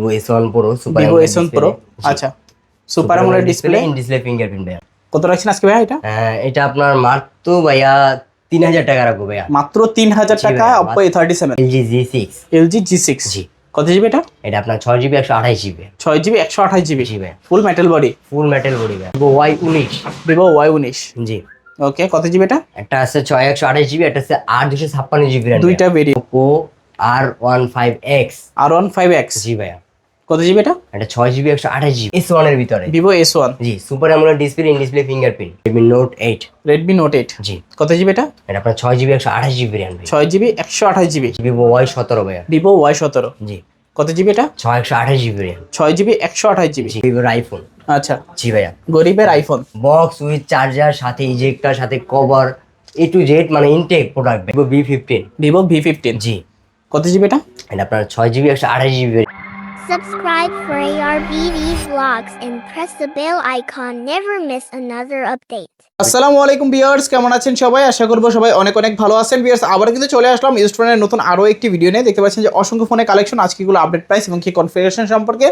Vivo S one pro super Vivo S one pro আচ্ছা super AMOLED display in display fingerprint ভাইয়া। কত রাখছেন আজকে ভাইয়া এটা? হ্যাঁ, এটা আপনার মাত্র ভাইয়া তিন হাজার টাকা রাখব ভাইয়া। মাত্র তিন হাজার টাকা Oppo A thirty seven LG G six LG G six জি। কত জিবি এটা? এটা আপনার ছয় জিবি একশো আঠাশ জিবি ছয় জিবি একশো আঠাশ জিবি জি ভাইয়া। Full metal body full metal body ভাই ভিভো ওয়াই উনিশ। ভিভো ওয়াই উনিশ। জি। ওকে কত জিবি এটা? একটা আছে ছয় একশো আঠাশ জিবি একটা আছে আট দুশো ছাপ্পান্ন জিবি দুইটা বেরিয়ে Oppo R one five X R one five X জি ভাইয়া। কত জিবি এটা? এটা ছয় জিবি একশো আঠাশ জিবি এস ওয়ানের ভিতরে। Vivo S one G super AMOLED display in display fingerprint Redmi note eight Redmi note eight জি। কত জিবি এটা? এটা আপনার ছয় জিবি একশো আঠাশ জিবি র্যাম ছয় জিবি একশো আঠাশ জিবি ভিভো ওয়াই সতেরো ভাইয়া। ভিভো ওয়াই সতেরো। জি। কত জিবি এটা? ছয় একশো আঠাশ জিবি র্যাম ছয় জিবি একশো আঠাশ জিবি ভিভোর আইফোন আচ্ছা। জি ভাইয়া। গরিবের আইফোন বক্স উইথ চার্জার সাথে ইজেক্টার সাথে কভার এ টু জেড মানে intact product Vivo V fifteen Vivo V fifteen জি। কত জিবি এটা? এটা আপনার ছয় জিবি একশো আঠাশ GB Subscribe for ARBD vlogs and press the bell icon. Never miss another update. আসসালামু আলাইকুম বিয়ার্স কেমন আছেন সবাই? আশা করব সবাই অনেক অনেক ভালো আছেন। বিয়ার্স আবার কিন্তু চলে আসলাম ইউজ নতুন আরও একটি ভিডিও নিয়ে। দেখতে পাচ্ছেন যে অসংখ্য ফোনের কালেকশন আজকেগুলো আপডেট প্রাইস এবং কি কনফিগারেশন সম্পর্কে।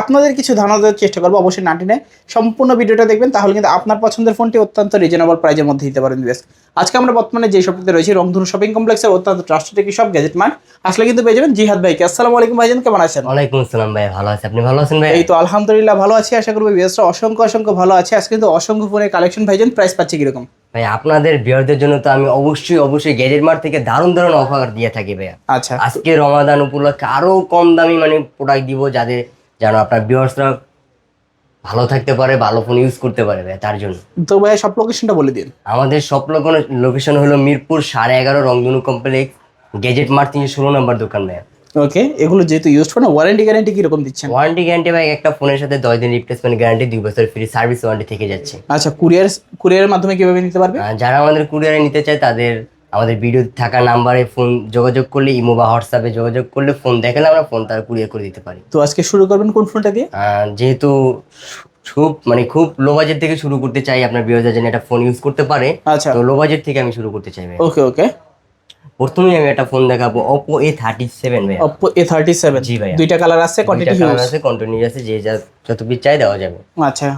আপনাদের কিছু ধারণা দেওয়ার চেষ্টা করব অবশ্যই নাটিনে সম্পূর্ণ ভিডিওটা দেখবেন তাহলে কিন্তু আপনার পছন্দের ফোনটি অত্যন্ত রিজনেবল প্রাইজের মধ্যে দিতে পারেন বিয়ার্স আজকে আমরা বর্তমানে যে শপটিতে রয়েছি রংধনু শপিং কমপ্লেক্সের অত্যন্ত ট্রাস্টেড একটি সব গ্যাজেট মার্ট আসলে কিন্তু পেয়ে যাবেন জিহাদ ভাইকে। আসসালামু আলাইকুম ভাইজান কেমন আছেন? ওয়ালাইকুম আসসালাম ভাই ভালো আছে। আপনি ভালো আছেন ভাই? এই তো আলহামদুলিল্লাহ ভালো আছি আশা করব বিয়ার্সরা অসংখ্য অসংখ্য ভালো আছে। আজকে কিন্তু অসংখ্য ফোনের কালেকশন ভাইজান প্রাইস পাচ্ছে কীরকম? ভাই আপনাদের বিয়ারদের জন্য তো আমি অবশ্যই অবশ্যই গ্যাজেট মার্ট থেকে দারুণ দারুণ অফার দিয়ে থাকি ভাইয়া। আচ্ছা। আজকে রমাদান উপলক্ষে আরও কম দামি মানে প্রোডাক্ট দিব যাদের যেন আপনার বিয়ার্সরা ভালো থাকতে পারে ভালো ফোন ইউজ করতে পারে ভাই তার জন্য। তো ভাই সব লোকেশনটা বলে দিন। আমাদের সব লোকেশন হলো মিরপুর সাড়ে এগারো রংধনু কমপ্লেক্স গেজেট মার্ট তিনশো ষোলো নম্বর দোকান ভাই ওকে এগুলো যেহেতু ইউজ ফোন ওয়ারেন্টি গ্যারান্টি কীরকম দিচ্ছেন? ওয়ারেন্টি গ্যারান্টি ভাই একটা ফোনের সাথে দশ দিন রিপ্লেসমেন্ট গ্যারান্টি দুই বছর ফ্রি সার্ভিস ওয়ারেন্টি থেকে যাচ্ছে। আচ্ছা কুরিয়ার কুরিয়ারের মাধ্যমে কীভাবে নিতে পারবে? যারা আমাদের কুরিয়ারে নিতে চায় তাদের আমাদের ভিডিও থাকা নাম্বারে ফোন যোগাযোগ করলে ইমো বা হোয়াটসঅ্যাপে যোগাযোগ করলে ফোন দেখালে আমরা ফোন তার কুরিয়ার করে দিতে পারি। তো আজকে শুরু করবেন কোন ফোনটা দিয়ে? যেহেতু খুব মানে খুব লো বাজেট থেকে শুরু করতে চাই আপনার বিরোধীরা যেন একটা ফোন ইউজ করতে পারে আচ্ছা। তো লো বাজেট থেকে আমি শুরু করতে চাই ওকে ওকে প্রথমেই আমি একটা ফোন দেখাবো এ থার্টি সেভেন ভাই Oppo A37 জি ভাই দুইটা কালার আছে কোয়ান্টিটি আছে কন্টিনিউ আছে যে যা যত পিস চাই দেওয়া যাবে। আচ্ছা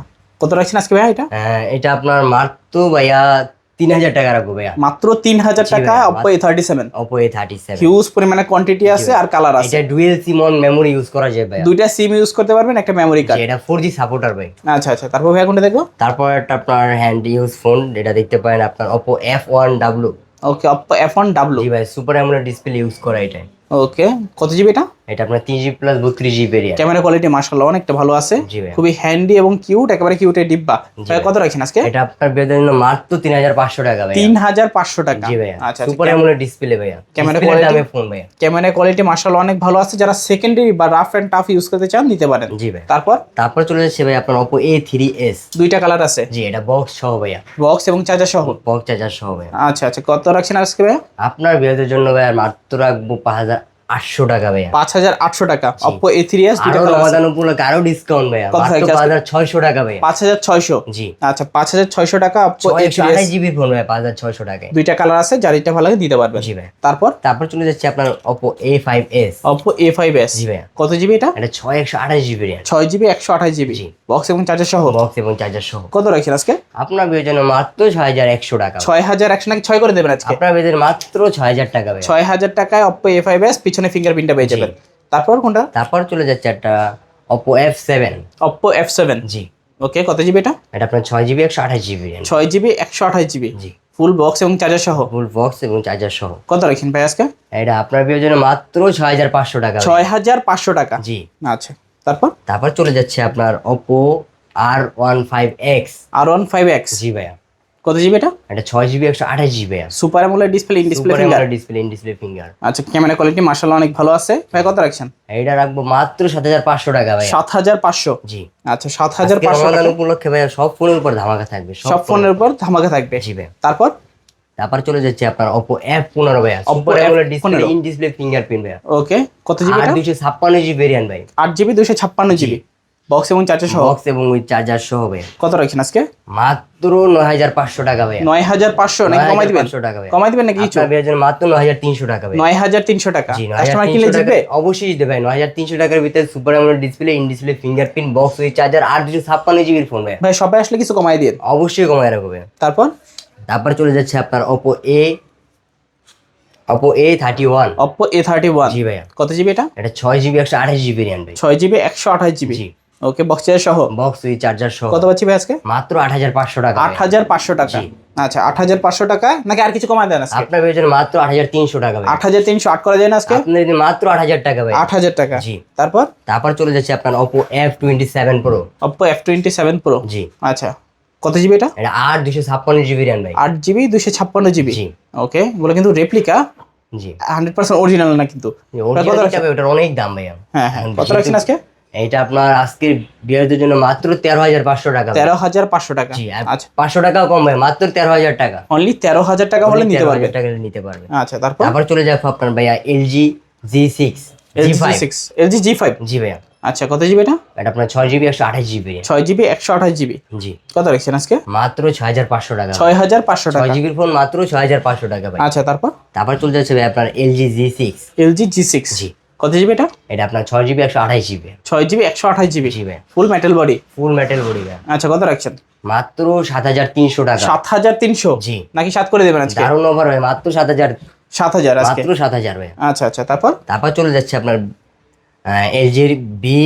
কত রাখছেন আজকে ভাই এটা? আহ, এটা আপনার মাত্র ভাইয়া তিন হাজার টাকা রাখব ভাইয়া। মাত্র তিন হাজার টাকা ভাইয়া, Oppo A37 Oppo A thirty seven huge পরিমাণে কোয়ান্টিটি আছে আর কালার আছে। এটা ডুয়েল সিমন মেমোরি ইউজ করা যায় ভাইয়া। দুইটা সিম ইউজ করতে পারবেন একটা মেমোরি কার্ড এটা ফোর জি সাপোর্টার ভাই। আচ্ছা আচ্ছা তারপর ভাইয়া কোনটা দেখব? তারপর একটা আপনার হ্যান্ড ইউজ ফোন এটা দেখতে পারেন আপনার Oppo F one W okay Oppo F1W জি ভাই সুপার অ্যামোলেড ডিসপ্লে ইউজ করা এটা। ওকে কত জিবি এটা? এটা আপনার তিন জিবি প্লাস বত্রিশ জিবি ভেরিয়েন্ট ক্যামেরা কোয়ালিটি মাশাআল্লাহ অনেকটা ভালো আছে। খুবই হ্যান্ডি এবং কিউট একেবারে কিউট কিউটের ডিব্বা। কত রাখছেন আজকে? এটা আপনার বেদের জন্য মাত্র তিন হাজার পাঁচশো টাকা ভাই তিন হাজার পাঁচশো টাকা। জি ভাইয়া। আচ্ছা সুপার অ্যামোলেড ডিসপ্লে ভাইয়া। ক্যামেরা কোয়ালিটি ফোন ভাইয়া। ক্যামেরা কোয়ালিটি মার্শাল অনেক ভালো আছে। যারা সেকেন্ডারি বা রাফ অ্যান্ড টাফ ইউজ করতে চান নিতে পারেন। জি ভাই তারপর? তারপর চলে যাচ্ছে ভাই আপনার ওপো এ থ্রি এস দুইটা কালার আছে। জি এটা বক্স সহ ভাইয়া। বক্স এবং চার্জার সহ? বক্স চার্জার সহ ভাইয়া। আচ্ছা আচ্ছা কত রাখছেন আজকে ভাইয়া? আপনার বিয়েদের জন্য ভাইয়া মাত্র রাখব পাঁচ হাজার আটশো টাকা ভাইয়া। পাঁচ হাজার আটশো টাকা। অপো এ থ্রি এস দুইটা আরও রমাদান উপলক্ষে আরও ডিসকাউন্ট ভাইয়া। কত পাঁচ হাজার ছয়শো টাকা ভাইয়া। পাঁচ হাজার ছয়শো? জি। আচ্ছা পাঁচ হাজার ছয়শো টাকা Oppo A three S GB phone ভাইয়া পাঁচ হাজার ছয়শো টাকায়। দুইটা কালার আছে যার এটা ভালো লাগে দিতে পারবেন। জি ভাই তারপর? তারপর চলে যাচ্ছে আপনার Oppo A five S Oppo A five S জি ভাইয়া। কত জিবি এটা? এটা ছয় একশো আঠাশ জিবি র্যাম ছয় জিবি একশো আঠাশ জিবি জি। বক্স এবং চার্জার সহ? বক্স এবং চার্জার সহ। কত রাখছেন আজকে? আপনার বিয়ের জন্য মাত্র ছয় হাজার একশো টাকা। ছয় হাজার একশো নাকি ছয় করে দেবেন আজকে? আপনার বিয়েদের মাত্র ছয় হাজার টাকা ছয় হাজার টাকায় অপো এ ফাইভ এস পিছনে ফিঙ্গারপ্রিন্টটা পেয়ে যাবেন। তারপর কোনটা? তারপর চলে যাচ্ছে একটা Oppo F seven Oppo F seven জি। ওকে কত জিবি এটা? এটা আপনার ছয় জিবি একশো আঠাশ জিবি ছয় জিবি একশো আঠাশ জিবি জি। ফুল বক্স এবং চার্জার সহ? ফুল বক্স এবং চার্জার সহ। কত রাখছেন ভাই আজকে? এটা আপনার বিয়ের জন্য মাত্র ছয় হাজার পাঁচশো টাকা। ছয় হাজার পাঁচশো টাকা। জি। আচ্ছা তারপর? তারপর চলে যাচ্ছে আপনার Oppo R one five X R one five X জি ভাইয়া। কত জিবি এটা? এটা ছয় জিবি একশো আঠাশ GB super AMOLED display in display finger display in display finger আচ্ছা ক্যামেরা কোয়ালিটি মার্শাল্লাহ অনেক ভালো আছে। ভাই কত রাখছেন? এইটা রাখব মাত্র সাত হাজার পাঁচশো টাকা ভাই সাত হাজার পাঁচশো? জি। আচ্ছা সাত হাজার পাঁচশো উপলক্ষে ভাইয়া সব ফোনের উপর ধামাকা থাকবে সব ফোনের উপর ধামাকা থাকবে। জি ভাই তারপর? তারপর চলে যাচ্ছে আপনার Oppo F15 ভাইয়া। Oppo super AMOLED display F15 in display fingerprint ভাই ওকে কত জিবি এটা? দুইশো ছাপ্পান্ন জিবি ভেরিয়েন্ট ভাই। আট জিবি দুশো ছাপ্পান্ন জিবি বক্স এবং চার্জার সহ? বক্স এবং উইথ চার্জার সহ ভাইয়া কত রাখছেন আজকে? মাত্র নয় হাজার পাঁচশো টাকা ভাইয়া নয় হাজার পাঁচশো? নাকি কমাই দিবেন? 9,500 টাকা। কমাই দিবেন নাকি কিছু? আপনার বিয়ের জন্য মাত্র নয় হাজার তিনশো টাকা ভাইয়া নয় হাজার তিনশো টাকা। কাস্টমার কিনলে জিতবে? অবশ্যই ভাই। হাজার তিনশো টাকার ভিতরে super AMOLED display in display fingerprint box with charger আর দুশো ছাপ্পান্ন জিবির ফোন ভাই ভাই সবাই আসলে কিছু কমাই দিন অবশ্যই কমায় রাখবে তারপর? তারপর চলে যাচ্ছে আপনার Oppo A Oppo A thirty one Oppo A thirty one জি ভাইয়া। কত জিবি এটা? এটা ছয় জিবি একশো আঠাশ জিবি র্যাম ভাই ছয় জিবি একশো আঠাশ জিবি জি। ওকে বক্স চার্জার সহ? বক্স উইথ চার্জার সহ। কত পাচ্ছি ভাই আজকে? মাত্র আট হাজার পাঁচশো টাকা। আট ভাই। হাজার পাঁচশো টাকা। আচ্ছা আট হাজার পাঁচশো টাকা? নাকি আর কিছু কমাই দেন আজকে? আপনার মাত্র আট হাজার তিনশো টাকা ভাই। আট হাজার তিনশো আট করা যায় না আজকে? আপনার যদি মাত্র আট হাজার টাকা ভাই। আট হাজার টাকা। জি। তারপর? তারপর চলে যাচ্ছে আপনার pro Oppo F twenty seven pro জি। আচ্ছা কত জিবি এটা? এটা আট দুশো ছাপ্পান্ন জিবি র্যাম ভাই। আট জিবি দুশো ছাপ্পান্ন জিবি জি। ওকে এগুলো কিন্তু রেপ্লিকা জি। হান্ড্রেড পার্সেন্ট অরিজিনাল না কিন্তু। ওটা কত ভাই, ওটার অনেক দাম ভাইয়া। হ্যাঁ হ্যাঁ। কত রাখছেন আজকে? এইটা আপনার আজকের বিয়ের জন্য মাত্র তেরো হাজার পাঁচশো টাকা। তেরো হাজার পাঁচশো টাকা। জি আচ্ছা। পাঁচশো টাকাও কম ভাই মাত্র তেরো হাজার টাকা। অনলি তেরো হাজার টাকা হলে নিতে 13,000 পারবে টাকা নিতে পারবে। আচ্ছা তারপর? তারপর চলে যাব আপনার ভাইয়া এলজি জি সিক্স জি এলজি জি ফাইভ জি ভাইয়া। আচ্ছা কত জিবি এটা? এটা আপনার ছয় জিবি একশো আঠাশ জিবি ছয় জিবি একশো আঠাশ জিবি জি। কত রাখছেন আজকে? মাত্র ছয় হাজার পাঁচশো টাকা। ছয় হাজার পাঁচশো ছয় টাকা জিবির ফোন মাত্র ছয় হাজার পাঁচশো টাকা ভাই। আচ্ছা তারপর? তারপর চলে যাচ্ছে ভাই আপনার LG G six LG G six জি। কত জিবি এটা? এটা আপনার ছয় জিবি একশো আঠাশ জিবি ছয় জিবি একশো আঠাশ জিবি জি ভাই full metal body full metal body আচ্ছা কত রাখছেন? মাত্র সাত হাজার তিনশো টাকা। সাত হাজার তিনশো? জি। নাকি সাত করে দেবেন আজকে? দারুণ ওভার ভাই মাত্র সাত হাজার সাত হাজার মাত্র সাত হাজার ভাই আচ্ছা আচ্ছা তারপর? তারপর চলে যাচ্ছে আপনার এলজির V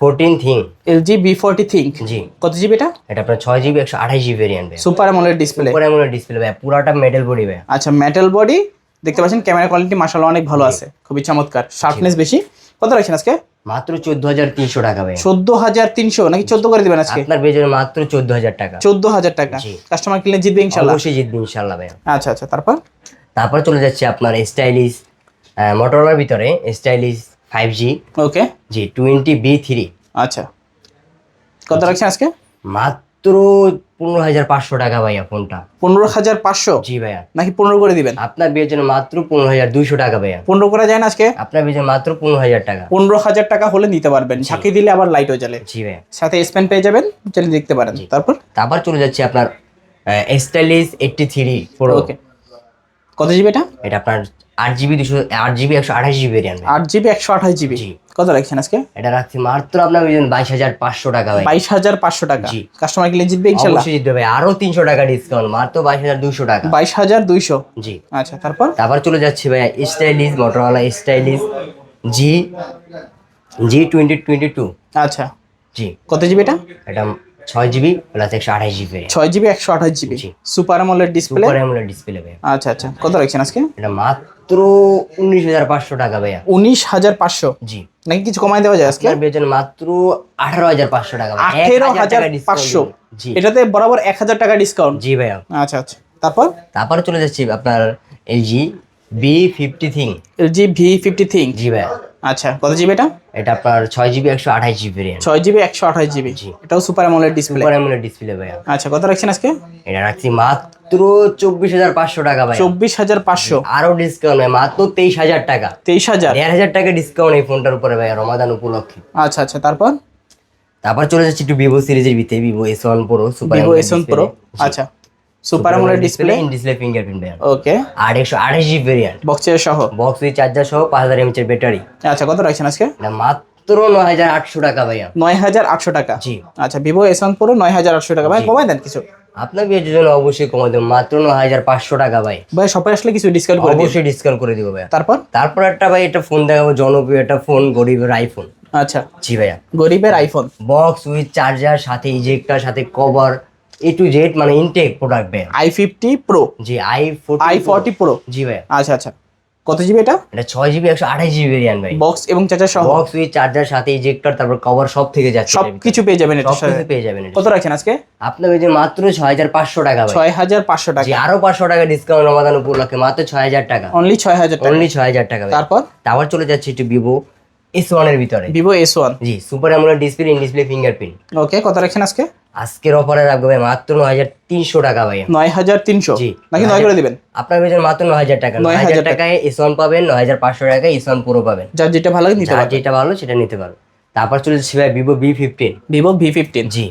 fourteen ThinQ LG V forty ThinQ জি। কত জিবি এটা? এটা আপনার ছয় জিবি একশো আঠাশ GB variant super AMOLED display উপরে এমন ডিসপ্লে ভাই পুরাটা মেটাল বডি ভাই আচ্ছা মেটাল বডি দেখতে পাচ্ছেন ক্যামেরা কোয়ালিটি মাশাআল্লাহ অনেক ভালো আছে খুবই চমৎকার। শার্পনেস বেশি। কত রাখছেন আজকে? মাত্র চোদ্দ হাজার তিনশো টাকা ভাই চোদ্দ হাজার তিনশো নাকি চোদ্দ করে দিবেন আজকে? আপনার বেজের মাত্র চোদ্দ হাজার টাকা। চোদ্দ হাজার টাকা কাস্টমার কিনলে জিতবে ইনশাল্লাহ অবশ্যই জিতবে ইনশাল্লাহ ভাই আচ্ছা আচ্ছা তারপর? তারপর চলে যাচ্ছে আপনার স্টাইলিশ মোটরলার ভিতরে stylish five G okay G twenty B three আচ্ছা। কত রাখছেন আজকে? মাত্র পনেরো হাজার পাঁচশো টাকা ভাইয়া ফোনটা। পনেরো হাজার পাঁচশো? জি ভাইয়া। নাকি পনেরো করে দিবেন? আপনার বিয়ের জন্য মাত্র পনেরো হাজার দুইশো টাকা ভাইয়া। পনেরো করা যায় না আজকে? আপনার বিয়ের জন্য মাত্র পনেরো হাজার টাকা। পনেরো হাজার টাকা হলে নিতে পারবেন। ঝাঁকি দিলে আবার লাইট হয়ে জ্বলে। জি ভাইয়া। সাথে স্পেন পেয়ে যাবেন চলে দেখতে পারেন। তারপর? তারপর চলে যাচ্ছে আপনার স্টাইলিশ এইটটি থ্রি ওকে কত জিবি এটা? এটা আপনার আট জিবি দুশো আট জিবি একশো আঠাশ জিবি ভেরিয়েন্ট আট জিবি একশো আঠাশ জিবি। কত রাখছেন আজকে? এটা রাখছি মাত্র আপনার ওই বাইশ হাজার পাঁচশো টাকা ভাই। বাইশ হাজার পাঁচশো টাকা। জি। কাস্টমার কিনলে জিতবে ইনশাল্লাহ অবশ্যই জিতবে ভাই। আরও তিনশো টাকা ডিসকাউন্ট মাত্র বাইশ হাজার দুশো টাকা। বাইশ হাজার দুইশো? জি। আচ্ছা তারপর? তারপর চলে যাচ্ছে ভাইয়া স্টাইলিশ মোটরওয়ালা স্টাইলিশ জি জি টোয়েন্টি টোয়েন্টি টু আচ্ছা। জি। কত জিবি এটা? এটা ছয় জিবি প্লাস একশো আঠাশ জিবি ছয় জিবি একশো আঠাশ জিবি। সুপার আমলের ডিসপ্লে সুপার অ্যামোলেড ডিসপ্লে ভাই আচ্ছা আচ্ছা। কত রাখছেন আজকে? এটা মাত্র উনিশ হাজার পাঁচশো টাকা ভাইয়া। উনিশ হাজার পাঁচশো? জি। নাকি কিছু কমাই দেওয়া যায় আজকে? বেতন মাত্র আঠারো হাজার পাঁচশো টাকা। আঠেরো হাজার পাঁচশো। জি। এটাতে বরাবর এক হাজার টাকা ডিসকাউন্ট জি ভাইয়া। আচ্ছা আচ্ছা। তারপর? তারপর চলে যাচ্ছি আপনার LG V fifty ThinQ. LG V fifty ThinQ. জি ভাইয়া। আচ্ছা কত জিবি এটা? এটা আপনার ছয় জিবি একশো আঠাশ জিবি র্যাম ছয় জিবি একশো আঠাশ জিবি জি। এটাও সুপার আমলের ডিসপ্লে সুপার অ্যামোলেড ডিসপ্লে ভাইয়া। আচ্ছা কত রাখছেন আজকে? এটা রাখছি মাত্র চব্বিশ হাজার পাঁচশো টাকা ভাই চব্বিশ হাজার পাঁচশো। আরও ডিসকাউন্ট ভাই মাত্র তেইশ হাজার টাকা। তেইশ হাজার? দেড় হাজার টাকা ডিসকাউন্ট এই ফোনটার উপরে ভাই রমাদান উপলক্ষে। আচ্ছা আচ্ছা তারপর? তারপর চলে যাচ্ছে একটু ভিভো সিরিজের ভিতরে Vivo S one pro super Vivo S one pro আচ্ছা। সুপার আমলের ডিসপ্লে ইন ডিসপ্লে ফিঙ্গারপ্রিন্ট ভাই ওকে আর একশো আঠাশ জিবি ভেরিয়েন্ট বক্সের সহ? বক্স উইথ চার্জার সহ পাঁচ হাজার এমএচের ব্যাটারি আচ্ছা কত রাখছেন আজকে? এটা মাত্র নয় হাজার আটশো টাকা ভাইয়া। নয় হাজার আটশো টাকা? জি। আচ্ছা ভিভো এস ওয়ান প্রো নয় হাজার আটশো টাকা। ভাই কমাই দেন কিছু? আপনার বিয়ের জন্য অবশ্যই কমাই দেবো। মাত্র নয় হাজার পাঁচশো টাকা ভাই। ভাই সবাই আসলে কিছু ডিসকাউন্ট করে অবশ্যই ডিসকাউন্ট করে দিব ভাইয়া। তারপর? তারপর একটা ভাই একটা ফোন দেখাবো জনপ্রিয় একটা ফোন গরিবের আইফোন আচ্ছা। জি ভাইয়া। গরিবের আইফোন বক্স উইথ চার্জার সাথে ইজেক্টার সাথে কভার এ টু জেড মানে ইনটেক প্রোডাক্ট ভাইয়া I fifty pro G I forty I forty pro জি ভাইয়া। আচ্ছা আচ্ছা। কত জিবি এটা? এটা ছয় জিবি একশো আঠাশ জিবি ভেরিয়ান্ট ভাই। বক্স এবং চার্জার সহ? বক্স উইথ চার্জার সাথে ইজেক্টর তারপর কভার সব থেকে যাচ্ছে। সব কিছু পেয়ে যাবেন এটার সব কিছু পেয়ে যাবেন কত রাখছেন আজকে? আপনার ওই যে মাত্র ছয় হাজার পাঁচশো টাকা ভাই। ছয় হাজার পাঁচশো টাকা। আরও পাঁচশো টাকা ডিসকাউন্ট রমাদান উপলক্ষে মাত্র ছয় হাজার টাকা। অনলি ছয় হাজার অনলি ছয় হাজার টাকা তারপর? তারপর চলে যাচ্ছে একটু ভিভো এস ওয়ানের ভিতরে। Vivo S one G super AMOLED display in display fingerprint okay কত রাখছেন আজকে? আজকের অফারে রাখব ভাই মাত্র নয় হাজার তিনশো টাকা ভাই নয় হাজার তিনশো? জি। নাকি নয় করে দিবেন? আপনার বেতন মাত্র নয় হাজার টাকা। নয় হাজার টাকায় এস ওয়ান পাবেন নয় হাজার পাঁচশো টাকায় এস ওয়ান পুরো পাবেন। যার যেটা ভালো নিতে পারবেন যেটা ভালো সেটা নিতে পারো তারপর চলে যাচ্ছে ভাই Vivo V fifteen Vivo V fifteen জি।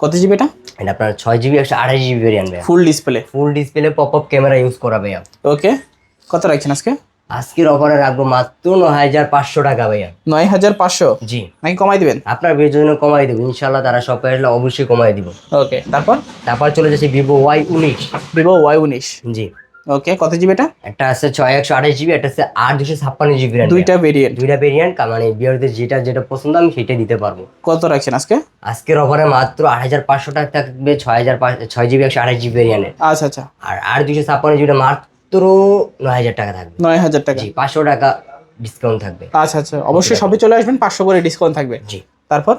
কত জিবি এটা? এটা আপনার ছয় জিবি একশো আঠাশ জিবি ভেরিয়েন্ট ভাই full display full display pop up camera use করা ভাইয়া। ওকে কত রাখছেন আজকে? আজকের অফারে রাখব মাত্র নয় হাজার পাঁচশো টাকা ভাইয়া। নয় হাজার পাঁচশো? জি। নাকি কমাই দিবেন? আপনার বিয়ের জন্য কমাই দেবো ইনশাল্লাহ তারা শপে আসলে অবশ্যই কমাই দিব। ওকে তারপর? তারপর চলে যাচ্ছে ভিভো ওয়াই উনিশ। ভিভো ওয়াই উনিশ। জি। ওকে কত জিবি এটা? একটা আছে ছয় একশো আঠাশ জিবি একটা আছে আট দুশো ছাপ্পান্ন জিবি দুইটা ভেরিয়েন্ট দুইটা ভেরিয়েন্ট মানে বিয়ারদের যেটা যেটা পছন্দ আমি সেটা দিতে পারব। কত রাখছেন আজকে? আজকের অফারে মাত্র আট হাজার পাঁচশো টাকা থাকবে ছয় হাজার ছয় জিবি একশো আঠাশ জিবি ভেরিয়েন্টের আচ্ছা আচ্ছা। আর আর দুশো ছাপ্পান্ন জিবিটা মাত্র নয় হাজার টাকা থাকবে। নয় হাজার টাকা। জি পাঁচশো টাকা ডিসকাউন্ট থাকবে। আচ্ছা আচ্ছা অবশ্যই সবে চলে আসবেন পাঁচশো করে ডিসকাউন্ট থাকবে। জি। তারপর?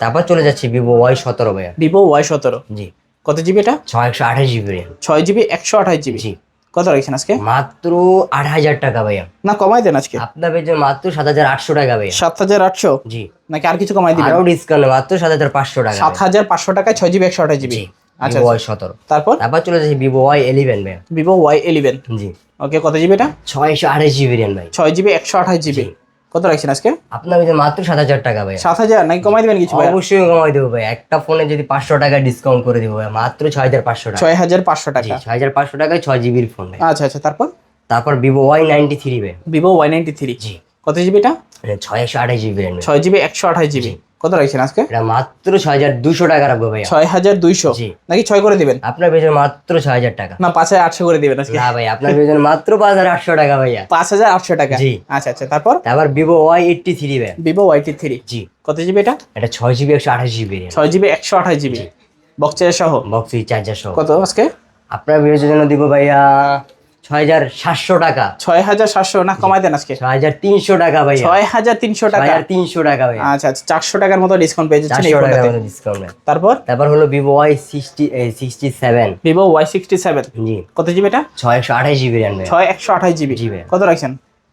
তারপর চলে যাচ্ছে ভিভো ওয়াই সতেরো ভাইয়া। ভিভো ওয়াই সতেরো। জি। কত জিবি এটা? ছয় একশো আঠাশ জিবি ছয় জিবি একশো আঠাশ জিবি জি। কত রাখছেন আজকে? মাত্র আট হাজার টাকা ভাইয়া। না কমাই দেন আজকে। আপনার পেয়েছে মাত্র সাত হাজার আটশো টাকা ভাইয়া। সাত হাজার আটশো? জি। নাকি আর কিছু কমাই দিবেন? আরও ডিসকাউন্ট মাত্র সাত হাজার পাঁচশো টাকা সাত হাজার পাঁচশো টাকায় ছয় জিবি একশো আঠাশ জিবি আচ্ছা ওয়াই সতেরো। তারপর? তারপর চলে যাচ্ছে Vivo Y eleven Vivo Y eleven জি। ওকে কত জিবি এটা? ছয়শো আঠাশ জিবি ভাই। ছয় জিবি একশো আঠাশ জিবি। কত রাখছেন আজকে? আপনার মাত্র সাত হাজার টাকা ভাইয়া। সাত হাজার? নাকি কমাই দিবেন কিছু অবশ্যই কমাই দেবো ভাই একটা ফোনে যদি পাঁচশো টাকা ডিসকাউন্ট করে দিব ভাই মাত্র ছয় হাজার পাঁচশো টাকা। ছয় হাজার পাঁচশো টাকা। ছয় হাজার পাঁচশো টাকায় ছয় জিবির ফোন ভাই আচ্ছা আচ্ছা তারপর? তারপর ভিভো ওয়াই নাইনটি থ্রি ভাই ভিভো ওয়াই নাইনটি থ্রি জি। কত জিবি এটা? মানে ছয় একশো আঠাশ জিবি ভেরিয়েন্ট ছয় জিবি একশো আঠাশ জিবি কত রাখছেন আজকে? এটা মাত্র ছয় হাজার দুশো টাকা রাখব ভাইয়া। ছয় হাজার দুইশো। নাকি ছয় করে দিবেন? আপনার পেয়েছে মাত্র ছয় হাজার টাকা। না পাঁচ হাজার আটশো করে দিবেন আজকে। না ভাই আপনার পেয়েছে মাত্র পাঁচ হাজার আটশো টাকা ভাইয়া। পাঁচ হাজার আটশো টাকা? জি। আচ্ছা আচ্ছা তারপর? তারপর ভিভো ওয়াই এইটটি থ্রি ভাই ভিভো ওয়াইটি থ্রি জি। কত জিবি এটা? এটা ছয় জিবি একশো আঠাশ জিবি ছয় জিবি একশো আঠাশ জিবি বক্স সহ? বক্স চার্জার সহ। কত আজকে? আপনার জন্য দিব ভাইয়া ছয় হাজার সাতশো টাকা। ছয় হাজার সাতশো না কমাই দেন আজকে। ছয় হাজার তিনশো টাকা ছয় হাজার তিনশো টাকা। তিনশো টাকা আচ্ছা আচ্ছা চারশো টাকার মতো ডিসকাউন্ট পেয়ে যাচ্ছেন ডিসকাউন্ট তারপর? তারপর হলো Vivo Y sixty sixty seven Vivo Y sixty seven জি। কত জিবি এটা? ছয় একশো আঠাশ জিবি র্যাম ভাইয়া। ছয় একশো আঠাশ জিবি জি ভাই। কত রাখছেন?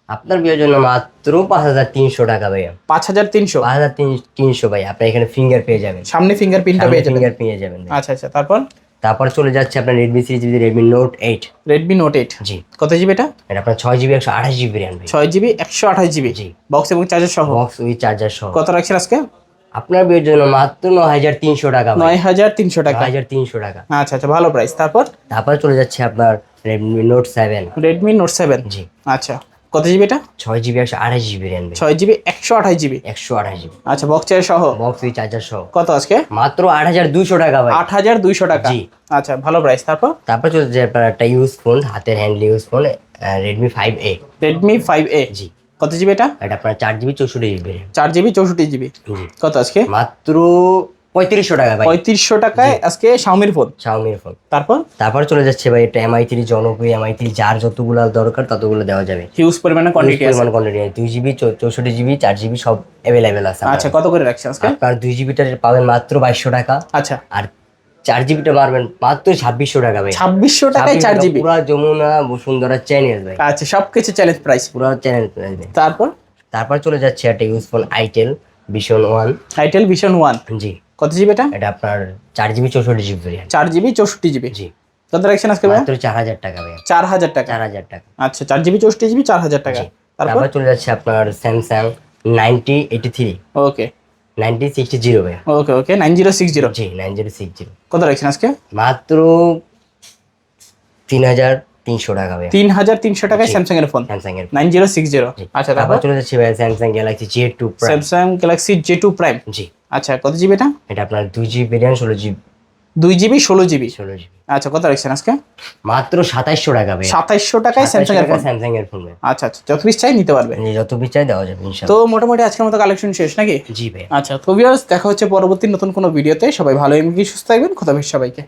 আপনার বিয়ের জন্য মাত্র পাঁচ হাজার তিনশো টাকা ভাইয়া। পাঁচ হাজার তিনশো? পাঁচ হাজার তিনশো ভাই আপনি এখানে ফিঙ্গার পেয়ে যাবেন। সামনে ফিঙ্গারপ্রিন্টটা পেয়ে যাবেন। ফিঙ্গার পেয়ে যাবেন। আচ্ছা আচ্ছা তারপর? তারপর চলে যাচ্ছে আপনার Redmi series Redmi Note eight Redmi Note eight জি। কত জিবি এটা? এটা আপনার ছয় জিবি একশো আঠাশ জিবি র্যাম ছয় জিবি একশো আঠাশ জিবি জি। বক্স এবং চার্জার সহ? বক্স উইথ চার্জার সহ। কত রাখছেন আজকে? আপনার বিয়ের জন্য মাত্র নয় হাজার তিনশো টাকা নয় হাজার তিনশো টাকা। হাজার তিনশো টাকা। আচ্ছা আচ্ছা ভালো প্রাইস তারপর? তারপর চলে যাচ্ছে আপনার Redmi Note seven Redmi Note seven জি। আচ্ছা। কত জিবি এটা? ছয় জিবি একশো আঠাশ জিবি র্যাম ছয় জিবি একশো আঠাশ জিবি একশো আঠাশ জিবি আচ্ছা বক্স চার্জার সহ? বক্স উইথ চার্জার সহ। কত আজকে? মাত্র আট হাজার দুশো টাকা ভাই। আট হাজার দুইশো টাকা। জি। আচ্ছা ভালো প্রাইস তারপর? তারপর চলে আপনার একটা ইউজ ফোন হাতের handle use phone Redmi five A Redmi five A জি। কত জিবি এটা? এটা আপনার চার জিবি চৌষট্টি জিবি। চার জিবি চৌষট্টি জিবি কত আজকে? মাত্র পঁয়ত্রিশশো টাকা ভাই। পঁয়ত্রিশশো টাকায় আজকে শাওমির ফোন। শাওমির ফোন। তারপর? তারপর চলে যাচ্ছে ভাই এটা এমআই থ্রি জনপ্রিয় এমআই থ্রি যার যতগুলো দরকার ততগুলো দেওয়া যাবে। হিউজ পরিমাণে কোয়ান্টিটি পরিমাণ কোয়ান্টিটি দুই জিবি চৌষট্টি জিবি চার জিবি সব অ্যাভেলেবেল আছে আচ্ছা কত করে রাখছেন আজকে? আপনার দুই জিবিটা পাবেন মাত্র বাইশশো টাকা। আচ্ছা। আর চার জিবিটা পারবেন মাত্র ছাব্বিশশো টাকা ভাই। ছাব্বিশশো টাকায় চার জিবি পুরা যমুনা বসুন্ধরা চ্যানেল ভাই। আচ্ছা সবকিছু চ্যালেঞ্জ প্রাইস পুরো চ্যানেল তারপর? তারপর চলে যাচ্ছে একটা use phone itel vision one itel vision one জি। কত জিবি এটা? এটা আপনার চার জিবি চৌষট্টি জিবি ভেরিয়েন্ট চার জিবি চৌষট্টি জিবি জি। কত রাখছেন আজকে ভাই মাত্র চার হাজার টাকা ভাই চার হাজার টাকা। চার হাজার টাকা। আচ্ছা চার জিবি চৌষট্টি জিবি চার হাজার টাকা। তারপর? চলে যাচ্ছে আপনার Samsung ninety eighty three okay ninety sixty zero ভাই okay okay nine zero six zero জি নাইন জিরো সিক্স জিরো কত রাখছেন আজকে? মাত্র তিন হাজার তিনশো টাকা ভাই তিন হাজার তিনশো টাকায়। স্যামসাং এর ফোন স্যামসাং এর নাইন জিরো সিক্স জিরো। আচ্ছা তারপর? চলে যাচ্ছে ভাই Samsung Galaxy J two Samsung Galaxy J two prime জি। আচ্ছা কত জিবি এটা? এটা আপনার দুই জিবি ভেরিয়েন্ট ষোলো জিবি দুই জিবি ষোলো জিবি ষোলো জিবি আচ্ছা কত রাখছেন আজকে? মাত্র সাতাইশশো টাকা ভাই সাতাইশশো টাকায় স্যামসাং এর ফোন স্যামসাং এর ফোন আচ্ছা আচ্ছা যত পিস চাই নিতে পারবে। যত যত চাই দেওয়া যাবে তো মোটামুটি আজকের মতো কালেকশন শেষ নাকি? জি ভাই আচ্ছা তো ভিউয়ার্স দেখা হচ্ছে পরবর্তী নতুন কোনো ভিডিওতে সবাই ভালো এমনি সুস্থ থাকবেন। খোদা হাফেজ সবাইকে।